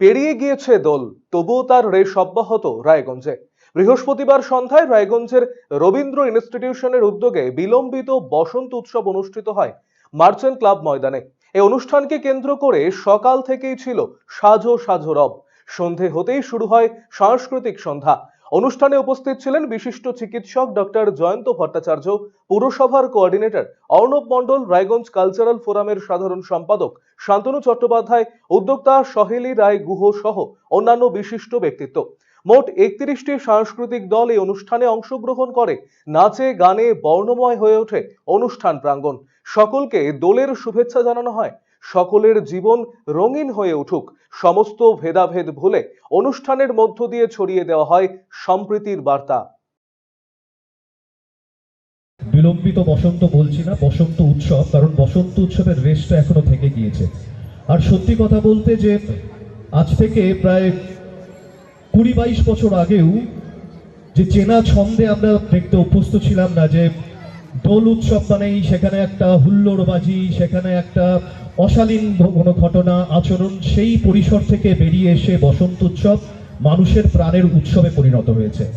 পেরিয়ে গিয়েছে দোল, তবুও তার রেশ অব্যাহত রায়গঞ্জে। বৃহস্পতিবার সন্ধ্যায় রায়গঞ্জের রবীন্দ্র ইনস্টিটিউশনের উদ্যোগে বিলম্বিত বসন্ত উৎসব অনুষ্ঠিত হয় মার্চেন্ট ক্লাব ময়দানে। এই অনুষ্ঠানকে কেন্দ্র করে সকাল থেকেই ছিল সাজো সাজো রব। সন্ধে হতেই শুরু হয় সাংস্কৃতিক সন্ধ্যা। অনুষ্ঠানে উপস্থিত ছিলেন বিশিষ্ট চিকিৎসক ডক্টর জয়ন্ত ভট্টাচার্য, পুরসভার কোঅর্ডিনেটর অর্ণব মণ্ডল, রায়গঞ্জ কালচারাল ফোরামের সাধারণ সম্পাদক শান্তনু চট্টোপাধ্যায়, উদ্যোক্তা সহেলি রায় গুহ সহ অন্যান্য বিশিষ্ট ব্যক্তিত্ব। মোট একত্রিশটি সাংস্কৃতিক দল এই অনুষ্ঠানে অংশগ্রহণ করে। নাচে, গানে বর্ণময় হয়ে ওঠে অনুষ্ঠান প্রাঙ্গণ। সকলকে দোলের শুভেচ্ছা জানানো হয়। সকলের জীবন রঙিন হয়ে উঠুক। সমস্ত ভেদাভেদ ভুলে অনুষ্ঠানের মধ্য দিয়ে ছড়িয়ে দেওয়া হয় সম্প্রীতির বার্তা। বিলম্বিত বসন্ত বলছি না, বসন্ত উৎসব, কারণ বসন্ত উৎসবের রেশটা এখনও থেকে গিয়েছে। আর সত্যি কথা বলতে যে আজ থেকে প্রায় কুড়ি বাইশ বছর আগেও যে চেনা ছন্দে আমরা দেখতে অভ্যস্ত ছিলাম না, যে দোল উৎসব মানেই সেখানে একটা হুল্লোড়বাজি, সেখানে একটা অশালীন কোনো ঘটনা, আচরণ, সেই পরিসর থেকে বেরিয়ে এসে বসন্ত উৎসব মানুষের প্রাণের উৎসবে পরিণত হয়েছে।